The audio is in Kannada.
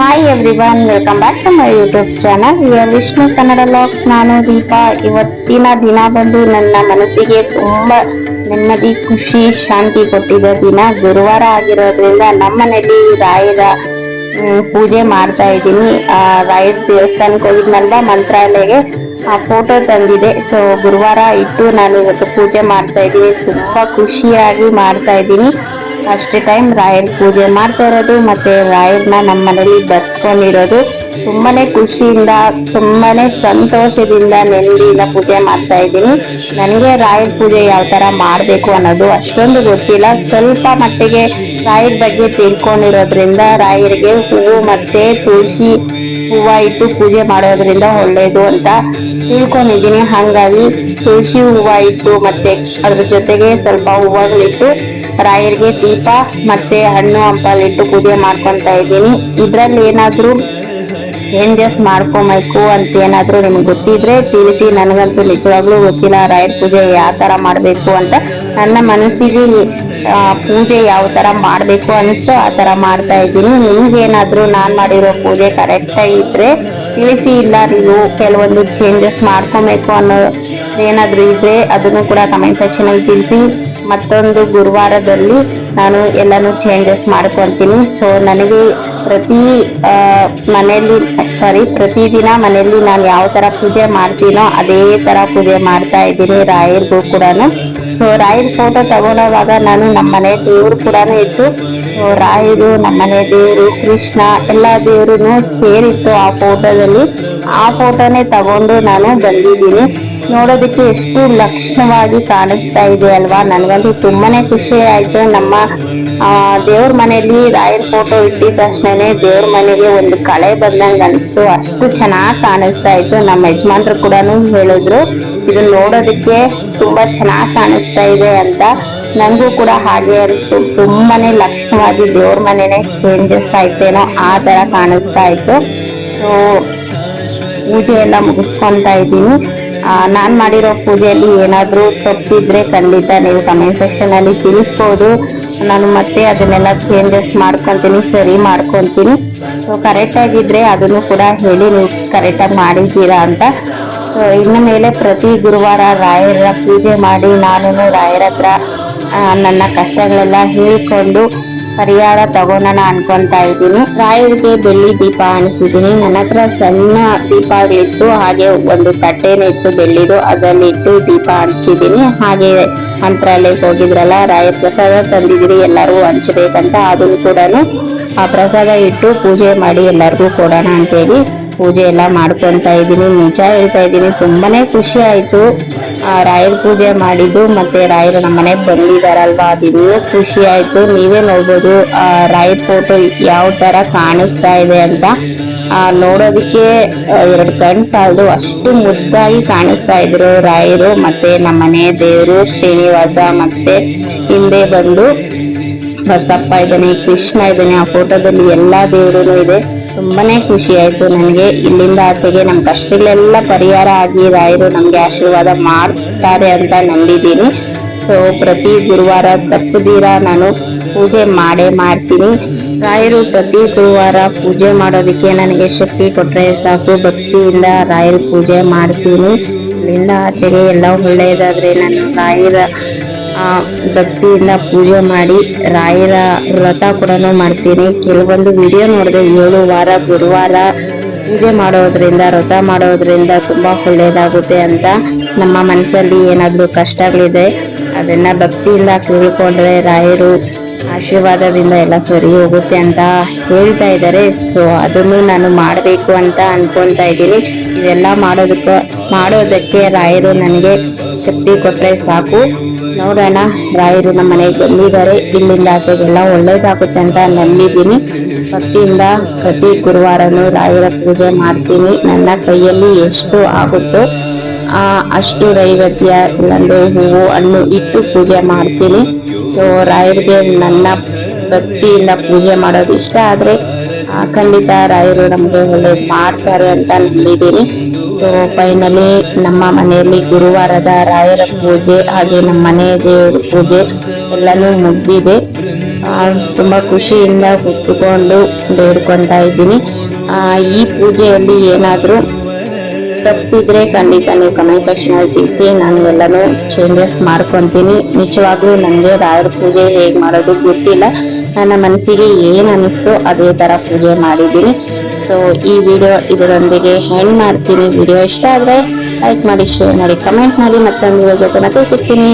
Hi every one welcome back to my YouTube channel Vishnu Kannada lock ನಾನು ದೀಪಾ. ಇವತ್ತಿನ ದಿನ ಬಂದು ನನ್ನ ಮನಸ್ಸಿಗೆ ತುಂಬ ನೆಮ್ಮದಿ, ಖುಷಿ, ಶಾಂತಿ ಕೊಟ್ಟಿದ್ದ ದಿನ. ಗುರುವಾರ ಆಗಿರೋದ್ರಿಂದ ನಮ್ಮನೇಲಿ ರಾಯರ ಪೂಜೆ ಮಾಡ್ತಾ ಇದ್ದೀನಿ. ಆ, ರಾಯರ ದೇವಸ್ಥಾನಕ್ಕೆ ಹೋಗಿದ್ನಲ್ವ? ಮಂತ್ರಾಲಯಗೆ. ಆ ಫೋಟೋ ತಂದಿದೆ. ಸೊ ಗುರುವಾರ ಇಟ್ಟು ನಾನು ಇವತ್ತು ಪೂಜೆ ಮಾಡ್ತಾ ಇದ್ದೀನಿ. ತುಂಬಾ ಖುಷಿಯಾಗಿ ಮಾಡ್ತಾ ಇದ್ದೀನಿ. ಫಸ್ಟ್ ಟೈಮ್ ರಾಯಲ್ ಪೂಜೆ ಮಾಡ್ತಾ ಇರೋದು ಮತ್ತೆ ರಾಯರ್ನ ನಮ್ಮ ಮನೇಲಿ ಬರ್ಕೊಂಡಿರೋದು ತುಂಬಾನೇ ಖುಷಿಯಿಂದ, ತುಂಬಾನೇ ಸಂತೋಷದಿಂದ ನೆಮ್ಮದಿಯಿಂದ ಪೂಜೆ ಮಾಡ್ತಾ ಇದ್ದೀನಿ. ನನಗೆ ರಾಯಲ್ ಪೂಜೆ ಯಾವ ತರ ಮಾಡಬೇಕು ಅನ್ನೋದು ಅಷ್ಟೊಂದು ಗೊತ್ತಿಲ್ಲ. ಸ್ವಲ್ಪ ಮಟ್ಟಿಗೆ ರಾಯರ್ ಬಗ್ಗೆ ತಿಳ್ಕೊಂಡಿರೋದ್ರಿಂದ, ರಾಯರಿಗೆ ಹೂವು ಮತ್ತೆ ತುಳಸಿ ಹೂವ ಇಟ್ಟು ಪೂಜೆ ಮಾಡೋದ್ರಿಂದ ಒಳ್ಳೇದು ಅಂತ ತಿಳ್ಕೊಂಡಿದ್ದೀನಿ. ಹಾಗಾಗಿ ತುಳಸಿ ಹೂವ ಇಟ್ಟು ಮತ್ತೆ ಅದ್ರ ಜೊತೆಗೆ ಸ್ವಲ್ಪ ಹೂವಗಳಿಟ್ಟು ರಾಯರಿಗೆ ದೀಪ ಮತ್ತೆ ಹಣ್ಣು ಹಂಪಲಿಟ್ಟು ಪೂಜೆ ಮಾಡ್ಕೊಂತ ಇದ್ದೀನಿ. ಇದ್ರಲ್ಲಿ ಏನಾದ್ರೂ ಚೇಂಜಸ್ ಮಾಡ್ಕೊಬೇಕು ಅಂತ ಏನಾದ್ರೂ ನಿಮ್ಗೆ ಗೊತ್ತಿದ್ರೆ ತಿಳಿಸಿ, ನನಗಂತೂ ನಿಜವಾಗ್ಲೂ ಗೊತ್ತಿಲ್ಲ ರಾಯರ್ ಪೂಜೆ ಯಾವ ತರ ಮಾಡ್ಬೇಕು ಅಂತ. ನನ್ನ ಮನಸ್ಸಿಗೆ ಪೂಜೆ ಯಾವ ತರ ಮಾಡ್ಬೇಕು ಅನಿಸ್ತು ಆ ತರ ಮಾಡ್ತಾ ಇದ್ದೀನಿ. ನಿಮ್ಗೇನಾದ್ರೂ ನಾನ್ ಮಾಡಿರೋ ಪೂಜೆ ಕರೆಕ್ಟ್ ಆಗಿದ್ರೆ ತಿಳಿಸಿ, ಇಲ್ಲ ನೀವು ಕೆಲವೊಂದು ಚೇಂಜಸ್ ಮಾಡ್ಕೊಬೇಕು ಅನ್ನೋ ಏನಾದ್ರೂ ಇದ್ರೆ ಅದನ್ನು ಕೂಡ ಕಮೆಂಟ್ ಸೆಕ್ಷನ್ ಅಲ್ಲಿ ತಿಳಿಸಿ. ಮತ್ತೊಂದು ಗುರುವಾರದಲ್ಲಿ ನಾನು ಎಲ್ಲಾನು ಚೇಂಜಸ್ ಮಾಡ್ಕೊಳ್ತೀನಿ ಸೊ ನನಗೆ ಪ್ರತಿ ಮನೆಯಲ್ಲಿ ಸಾರಿ ಪ್ರತಿದಿನ ಮನೆಯಲ್ಲಿ ನಾನು ಯಾವ ಥರ ಪೂಜೆ ಮಾಡ್ತೀನೋ ಅದೇ ಥರ ಪೂಜೆ ಮಾಡ್ತಾ ಇದ್ದೀನಿ ರಾಯರ್ಗೂ ಕೂಡ ಸೊ ರಾಯರ್ ಫೋಟೋ ತಗೊಳ್ಳೋವಾಗ ನಾನು ನಮ್ಮ ಮನೆ ದೇವರು ಕೂಡ ಇತ್ತು ಸೊ ರಾಯರು ನಮ್ಮನೆ ದೇವರು, ಕೃಷ್ಣ ಎಲ್ಲ ದೇವರು ಸೇರಿತ್ತು ಆ ಫೋಟೋದಲ್ಲಿ ಆ ಫೋಟೋನೇ ತಗೊಂಡು ನಾನು ಬಂದಿದ್ದೀನಿ. ನೋಡೋದಕ್ಕೆ ಎಷ್ಟು ಲಕ್ಷಣವಾಗಿ ಕಾಣಿಸ್ತಾ ಇದೆ ಅಲ್ವಾ? ನನಗಂತೂ ತುಂಬಾನೇ ಖುಷಿ ಆಯ್ತು. ನಮ್ಮ ದೇವ್ರ ಮನೆಯಲ್ಲಿ ರಾಯರ್ ಫೋಟೋ ಇಟ್ಟಿದ ತಕ್ಷಣನೇ ದೇವ್ರ ಮನೆಗೆ ಒಂದು ಕಳೆ ಬಂದಂಗೆ ಅನಿಸ್ತು. ಅಷ್ಟು ಚೆನ್ನಾಗಿ ಕಾಣಿಸ್ತಾ ಇತ್ತು. ನಮ್ಮ ಯಜಮಾನ್ರು ಕೂಡ ಹೇಳಿದ್ರು ಇದನ್ನ ನೋಡೋದಕ್ಕೆ ತುಂಬಾ ಚೆನ್ನಾಗಿ ಕಾಣಿಸ್ತಾ ಇದೆ ಅಂತ. ನನಗೂ ಕೂಡ ಹಾಗೆ ಅನಿಸ್ತು. ತುಂಬಾನೇ ಲಕ್ಷಣವಾಗಿ ದೇವ್ರ ಮನೆನೇ ಚೇಂಜಸ್ ಆಯ್ತೇನೋ ಆ ತರ ಕಾಣಿಸ್ತಾ ಇತ್ತು. ಪೂಜೆ ಎಲ್ಲ ಮುಗಿಸ್ಕೊತಾ ಇದ್ದೀನಿ. ನಾನ್ ಮಾಡಿರೋ ಪೂಜೆಯಲ್ಲಿ ಏನಾದರೂ ತಪ್ಪಿದ್ರೆ ಖಂಡಿತ ನೀವು ಕಮೆಂಟ್ ಸೆಕ್ಷನಲ್ಲಿ ತಿಳಿಸ್ಬೋದು. ನಾನು ಮತ್ತೆ ಅದನ್ನೆಲ್ಲ ಚೇಂಜಸ್ ಮಾಡ್ಕೊತೀನಿ, ಸರಿ ಮಾಡ್ಕೊತೀನಿ. ಸೊ ಕರೆಕ್ಟಾಗಿದ್ದರೆ ಅದನ್ನು ಕೂಡ ಹೇಳಿ ನೀವು ಕರೆಕ್ಟಾಗಿ ಮಾಡಿದ್ದೀರಾ ಅಂತ. ಸೊ ಇನ್ನು ಮೇಲೆ ಪ್ರತಿ ಗುರುವಾರ ರಾಯರ ಪೂಜೆ ಮಾಡಿ ನಾನು ರಾಯರ ಹತ್ರ ನನ್ನ ಕಷ್ಟಗಳೆಲ್ಲ ಹೇಳ್ಕೊಂಡು ಪರಿಹಾರ ತಗೋಣ ಅನ್ಕೊಂತಾ ಇದ್ದೀನಿ. ರಾಯರಿಗೆ ಬೆಳ್ಳಿ ದೀಪ ಅನಿಸಿದೀನಿ ನನ್ನ ಹತ್ರ ಸಣ್ಣ ದೀಪಗಳಿತ್ತು. ಹಾಗೆ ಒಂದು ತಟ್ಟೆನೂ ಇತ್ತು ಬೆಳ್ಳಿದು. ಅದನ್ನ ಇಟ್ಟು ದೀಪ ಹಂಚಿದೀನಿ ಹಾಗೆ ಮಂತ್ರಾಲಯಕ್ಕೆ ಹೋಗಿದ್ರಲ್ಲ, ರಾಯರ ಪ್ರಸಾದ ತಂದಿದ್ದೀರಿ ಎಲ್ಲರೂ ಹಂಚಬೇಕಂತ. ಅದನ್ನು ಕೂಡ ಆ ಪ್ರಸಾದ ಇಟ್ಟು ಪೂಜೆ ಮಾಡಿ ಎಲ್ಲರಿಗೂ ಕೊಡೋಣ ಅಂತೇಳಿ ಪೂಜೆ ಎಲ್ಲ ಮಾಡ್ಕೊತಾ ಇದ್ದೀನಿ. ನಿಜ ಹೇಳ್ತಾ ಇದ್ದೀನಿ. ತುಂಬಾನೇ ಖುಷಿ ಆಯ್ತು. ರಾಯರ ಪೂಜೆ ಮಾಡಿದ್ದು ಮತ್ತೆ ರಾಯರು ನಮ್ಮ ಮನೆಗೆ ಬಂದಿದಾರಲ್ವಾ ಅದು ಇನ್ನೂ ಖುಷಿ ಆಯ್ತು. ನೀವೇ ನೋಡ್ಬೋದು ರಾಯರ ಫೋಟೋ ಯಾವ ತರ ಕಾಣಿಸ್ತಾ ಇದೆ ಅಂತ. ನೋಡೋದಕ್ಕೆ ಎರಡು ಕಣ್ ಸಾಲದು ಅಷ್ಟು ಮುದ್ದಾಗಿ ಕಾಣಿಸ್ತಾ ಇದ್ರು ರಾಯರು ಮತ್ತೆ ನಮ್ಮ ಮನೆ ದೇವರು ಶ್ರೀನಿವಾಸ ಮತ್ತೆ ಹಿಂದೆ ಬಂದು, ಬಸಪ್ಪ ಇದ್ದಾನೆ, ಕೃಷ್ಣ ಇದ್ದಾನೆ, ಆ ಫೋಟೋದಲ್ಲಿ ಎಲ್ಲಾ ದೇವರು ಇದೆ. ತುಂಬಾನೇ ಖುಷಿ ಆಯ್ತು ನನಗೆ. ಇಲ್ಲಿಂದ ಆಚೆಗೆ ನಮ್ಮ ಕಷ್ಟಗಳೆಲ್ಲ ಪರಿಹಾರ ಆಗಿ ರಾಯರು ನಮಗೆ ಆಶೀರ್ವಾದ ಮಾಡ್ತಾರೆ ಅಂತ ನಂಬಿದ್ದೀನಿ. ಸೊ ಪ್ರತಿ ಗುರುವಾರ ತಪ್ಪದಿರ ನಾನು ಪೂಜೆ ಮಾಡೇ ಮಾಡ್ತೀನಿ. ರಾಯರು ಪ್ರತಿ ಗುರುವಾರ ಪೂಜೆ ಮಾಡೋದಕ್ಕೆ ನನಗೆ ಶಕ್ತಿ ಕೊಟ್ಟರೆ ಸಾಕು. ಭಕ್ತಿಯಿಂದ ರಾಯರ ಪೂಜೆ ಮಾಡ್ತೀನಿ. ಇಲ್ಲಿಂದ ಆಚೆಗೆ ಎಲ್ಲ ಒಳ್ಳೆಯದಾದರೆ ನಾನು ರಾಯರ ಭಕ್ತಿಯಿಂದ ಪೂಜೆ ಮಾಡಿ ರಾಯರ ವ್ರತ ಕೂಡ ಮಾಡ್ತೀನಿ. ಕೆಲವೊಂದು ವಿಡಿಯೋ ನೋಡಿದೆ ಏಳು ವಾರ ಗುರುವಾರ ಪೂಜೆ ಮಾಡೋದ್ರಿಂದ, ವ್ರತ ಮಾಡೋದ್ರಿಂದ ತುಂಬ ಒಳ್ಳೆಯದಾಗುತ್ತೆ ಅಂತ ನಮ್ಮ ಮನಸ್ಸಲ್ಲಿ ಏನಾದರೂ ಕಷ್ಟಗಳಿದೆ, ಅದನ್ನ ಭಕ್ತಿಯಿಂದ ಕೇಳ್ಕೊಂಡ್ರೆ ರಾಯರು ಆಶೀರ್ವಾದದಿಂದ ಎಲ್ಲ ಸರಿ ಹೋಗುತ್ತೆ ಅಂತ ಹೇಳ್ತಾ ಇದ್ದಾರೆ. ಸೊ ಅದನ್ನು ನಾನು ಮಾಡಬೇಕು ಅಂತ ಅನ್ಕೊಂತಾ ಇದ್ದೀನಿ. ಇದೆಲ್ಲ ಮಾಡೋದಕ್ಕೆ ಮಾಡೋದಕ್ಕೆ ರಾಯರು ನನಗೆ ಶಕ್ತಿ ಕೊಟ್ಟರೆ ಸಾಕು. ನೋಡೋಣ, ರಾಯರು ನಮ್ಮ ಮನೆಗೆ ಬಂದಿದ್ದಾರೆ. ಇಲ್ಲಿಂದ ಆಚೆಗೆಲ್ಲ ಒಳ್ಳೇದಾಗುತ್ತೆ ಅಂತ ನಂಬಿದ್ದೀನಿ. ಭಕ್ತಿಯಿಂದ ಪ್ರತಿ ಗುರುವಾರನೂ ರಾಯರ ಪೂಜೆ ಮಾಡ್ತೀನಿ. ನನ್ನ ಕೈಯಲ್ಲಿ ಎಷ್ಟು ಆಗುತ್ತೋ ಅಷ್ಟು ನೈವೇದ್ಯ, ಇಲ್ಲಂದ್ರೆ ಹೂವು, ಹಣ್ಣು ಇಟ್ಟು ಪೂಜೆ ಮಾಡ್ತೀನಿ. ಸೊ, ರಾಯರಿಗೆ ನನ್ನ ಭಕ್ತಿಯಿಂದ ಪೂಜೆ ಮಾಡೋದು ಇಷ್ಟ ಆದರೆ ಖಂಡಿತ ರಾಯರು ನಮಗೆ ಒಳ್ಳೇದು ಮಾಡ್ತಾರೆ ಅಂತ ನಂಬಿದ್ದೀನಿ. ಸೊ ಫೈನಲಿ ನಮ್ಮ ಮನೆಯಲ್ಲಿ ಗುರುವಾರದ ರಾಯರ ಪೂಜೆ ಹಾಗೆ ನಮ್ಮ ಮನೆ ದೇವರ ಪೂಜೆ ಎಲ್ಲನೂ ಮುಗ್ದಿದೆ. ತುಂಬ ಖುಷಿಯಿಂದ ಕುತ್ಕೊಂಡು ಬೇಡ್ಕೊತಾ ಇದ್ದೀನಿ. ಈ ಪೂಜೆಯಲ್ಲಿ ಏನಾದರೂ ತಪ್ಪಿದ್ರೆ ಖಂಡಿತ ನೀವು ಕಮೆಂಟ್ ಸೆಕ್ಷನಲ್ಲಿ ತಿಳಿಸಿ. ನಾನು ಎಲ್ಲನೂ ಚೇಂಜಸ್ ಮಾಡ್ಕೊತೀನಿ. ನಿಜವಾಗ್ಲೂ ನನಗೆ ರಾಯರ ಪೂಜೆ ಹೇಗೆ ಮಾಡೋದು ಗೊತ್ತಿಲ್ಲ. ನನ್ನ ಮನಸ್ಸಿಗೆ ಏನು ಅನ್ನಿಸ್ತೋ ಅದೇ ಥರ ಪೂಜೆ ಮಾಡಿದ್ದೀನಿ. ಸೊ ಈ ವಿಡಿಯೋ ಇದರೊಂದಿಗೆ ಹೆಂಗ್ ಮಾಡ್ತೀನಿ. ವಿಡಿಯೋ ಇಷ್ಟ ಆದರೆ ಲೈಕ್ ಮಾಡಿ ಶೇರ್ ಮಾಡಿ ಕಮೆಂಟ್ ಮಾಡಿ. ಮತ್ತೊಂದು ವಿಡಿಯೋ ಜೊತೆ ಮತ್ತೆ ಸಿಗ್ತೀನಿ.